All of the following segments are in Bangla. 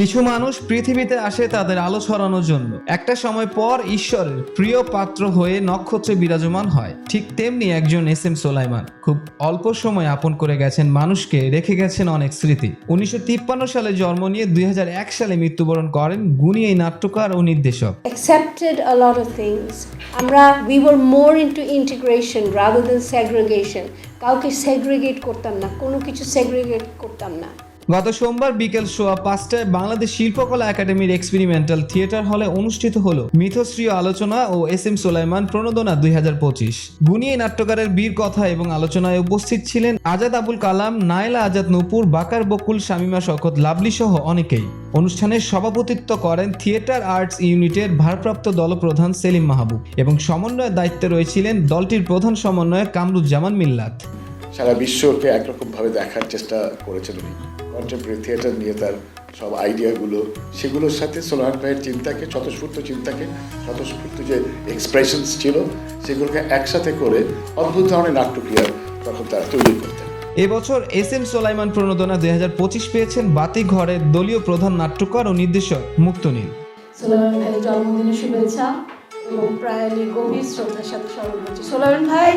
কিছু মানুষ পৃথিবীতে আসে তাদের আলো ছড়ানোর জন্য। একটা সময় পর ঈশ্বরের প্রিয় পাত্র হয়ে নক্ষত্রে বিরাজমান হয়। ঠিক তেমনি একজন এস এম সোলাইমান। খুব অল্প সময় আপন করে গেছেন মানুষকে, রেখে গেছেন অনেক স্মৃতি। উনিশশো তিপ্পান্ন সালে জন্ম নিয়ে দুই সালে মৃত্যুবরণ করেন গুণী এই নাট্যকার ও নির্দেশক। Accepted a lot of things. আমরা, we were more into integration rather than segregation. কাউকে segregate করতাম না, কোনো কিছু segregate করতাম না। গত সোমবার বিকেল সোয়া পাঁচটায় বাংলাদেশ শিল্পকলা একাডেমির এক্সপেরিমেন্টাল থিয়েটার হলে অনুষ্ঠিত হল মিথশ্রীয় আলোচনা ও এস এম সোলাইমান প্রণোদনা দুই হাজার পঁচিশ। গুনিয়ে নাট্যকারের বীর কথা এবং আলোচনায় উপস্থিত ছিলেন আজাদ আবুল কালাম নাইলা আজাদ নূপুর, বাকার বকুল, শামিমা শকত লাভলি সহ অনেকেই। অনুষ্ঠানের সভাপতিত্ব করেন থিয়েটার আর্টস ইউনিটের ভারপ্রাপ্ত দলপ্রধান সেলিম মাহবুব এবং সমন্বয়ের দায়িত্বে রয়েছিলেন দলটির প্রধান সমন্বয়ক কামরুজ্জামান মিল্লাত। সারা বিশ্বকে একরকমভাবে দেখার চেষ্টা করেছেন উনি। কন্টেম্পোরারি থিয়েটার নিয়ে তার সব আইডিয়াগুলো সেগুলোর সাথে সোলার ভাইয়ের চিন্তাকে স্বতঃস্ফূর্ত চিন্তাকে স্বতঃস্ফূর্ত যে এক্সপ্রেশনস ছিল সেগুলোকে একসাথে করে অদ্ভুত ধরনের নাট্যক্রিয়া তখন তারা তৈরি করতেন। এবছর এস এম সোলাইমান প্রণোদনা দুই হাজার পঁচিশ পেয়েছেন বাতি ঘরের দলীয় প্রধান নাট্যকার ও নির্দেশক মুক্তনীল। সোলামান ভাইয়ের জন্মদিনের শুভেচ্ছা এবং প্রায় গভীর শ্রদ্ধার সাথে স্মরণ করছি। সোলামান ভাই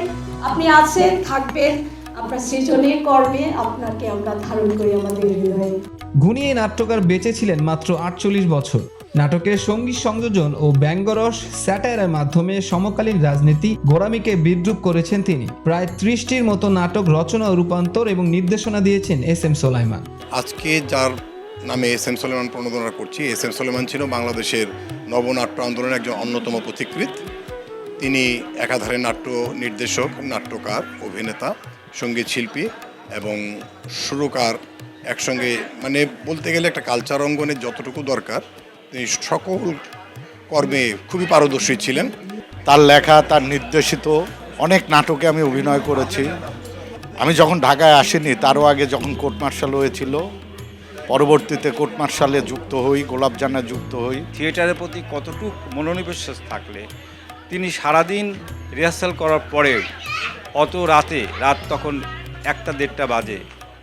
আপনি আছেন থাকবেন আপনার সৃজনে কর্মে আপনাকে আমরা ধারণ করি আমাদের হৃদয়ে। গুণী এই নাট্যকার বেঁচে ছিলেন মাত্র আটচল্লিশ বছর। নাটকের সংগীত সংযোজন ও ব্যঙ্গরস স্যাটায়ারের মাধ্যমে সমকালীন রাজনীতি গোড়ামিকে বিদ্রুপ করেছেন তিনি। প্রায় ত্রিশটির মতো নাটক রচনা ও রূপান্তর এবং নির্দেশনা দিয়েছেন এস এম সোলাইমান। আজকে যার নামে এস এম সলেমান প্রণোদনা করছি এস এম সলেমান ছিল বাংলাদেশের নবনাট্য আন্দোলনের একজন অন্যতম পথিকৃৎ। তিনি একাধারে নাট্য নির্দেশক নাট্যকার অভিনেতা সংগীত শিল্পী এবং সুরকার একসঙ্গে মানে বলতে গেলে একটা কালচার অঙ্গনের যতটুকু দরকার তিনি সকল কর্মে খুবই পারদর্শী ছিলেন। তার লেখা তার নির্দেশিত অনেক নাটকে আমি অভিনয় করেছি। আমি যখন ঢাকায় আসিনি তারও আগে যখন কোর্ট মার্শাল হয়েছিল পরবর্তীতে কোর্ট মার্শালে যুক্ত হই গোলাপজানে যুক্ত হই। থিয়েটারের প্রতি কতটুক মনোনিবেশ থাকলে তিনি সারাদিন রিহার্সাল করার পরে অত রাতে রাত তখন একটা দেড়টা বাজে।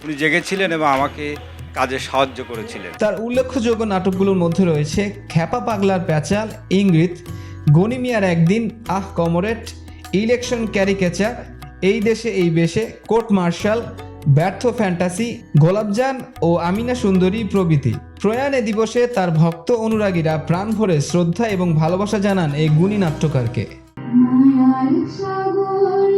উনি জেগেছিলেন এবং আমাকে কাজে সাহায্য করেছিলেন। তার উল্লেখযোগ্য নাটকগুলোর মধ্যে রয়েছে খ্যাপা পাগলার প্যাচাল ইঙ্গিত গনিমিয়ার একদিন আহ কমরেট ইলেকশন ক্যারিকেচার এই দেশে এই বেশে কোর্ট মার্শাল ব্যর্থ ফ্যান্টাসি গোলাপজান ও আমিনা সুন্দরী প্রভৃতি। প্রয়াণে দিবসে তার ভক্ত অনুরাগীরা প্রাণ ভরে শ্রদ্ধা এবং ভালোবাসা জানান এই গুণী নাট্যকারকে। সাগর